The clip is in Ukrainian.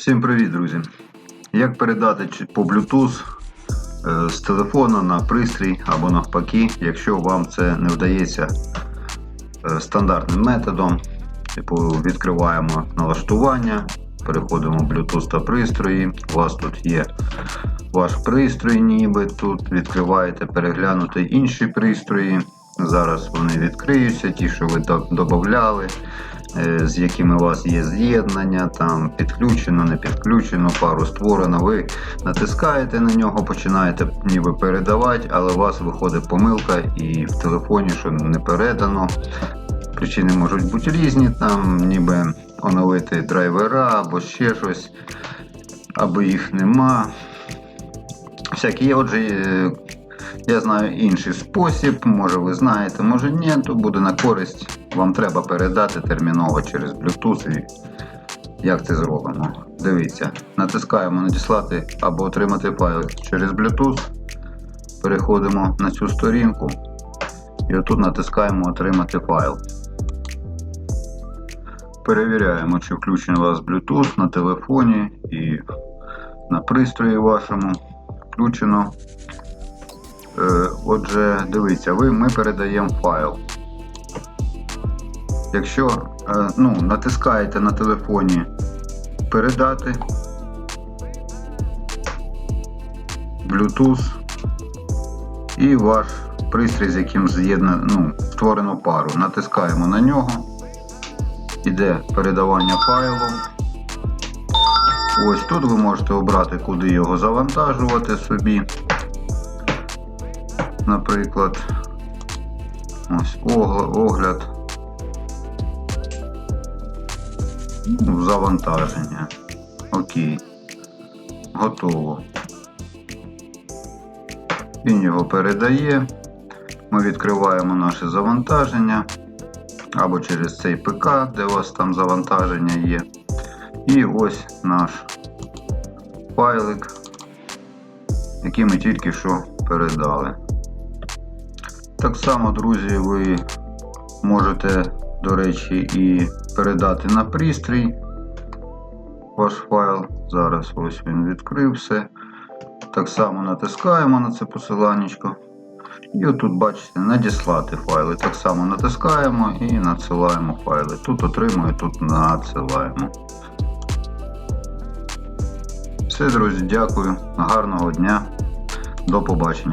Всім привіт, друзі! Як передати по Bluetooth е, з телефона на пристрій або навпаки, якщо вам це не вдається е, стандартним методом, типу відкриваємо налаштування, переходимо в Bluetooth та пристрої. У вас тут є ваш пристрій, ніби тут відкриваєте переглянути інші пристрої. Зараз вони відкриються, ті, що ви до- додавали, з якими у вас є з'єднання, там підключено, не підключено, пару створено. Ви натискаєте на нього, починаєте ніби передавати, але у вас виходить помилка і в телефоні, що не передано. Причини можуть бути різні, там ніби оновити драйвера або ще щось, або їх нема. Всякі є, отже, е, я знаю інший спосіб, може ви знаєте, може ні, то буде на користь. Вам треба передати терміново через Bluetooth. І як це зробимо? Дивіться, натискаємо надіслати або отримати файл через Bluetooth. Переходимо на цю сторінку і отут натискаємо Отримати файл. Перевіряємо, чи включений у вас Bluetooth на телефоні і на пристрої вашому. Включено. Е, Отже, дивіться, ви, ми передаємо файл. Якщо е, ну, натискаєте на телефоні передати Bluetooth і ваш пристрій, з яким з'єднано, ну, створено пару. Натискаємо на нього, іде передавання файлу. Ось тут ви можете обрати, куди його завантажувати собі. Наприклад, ось огляд. Завантаження. Окей. Готово. Він його передає. Ми відкриваємо наше завантаження або через цей ПК, де у вас там завантаження є. І ось наш файлик, який ми тільки що передали. Так само, друзі, ви можете, до речі, і передати на пристрій ваш файл. Зараз ось він відкрився. Так само натискаємо на це посиланнячко. І отут бачите, надіслати файли. Так само натискаємо і надсилаємо файли. Тут отримуємо, тут надсилаємо. Все, друзі, дякую. Гарного дня. До побачення.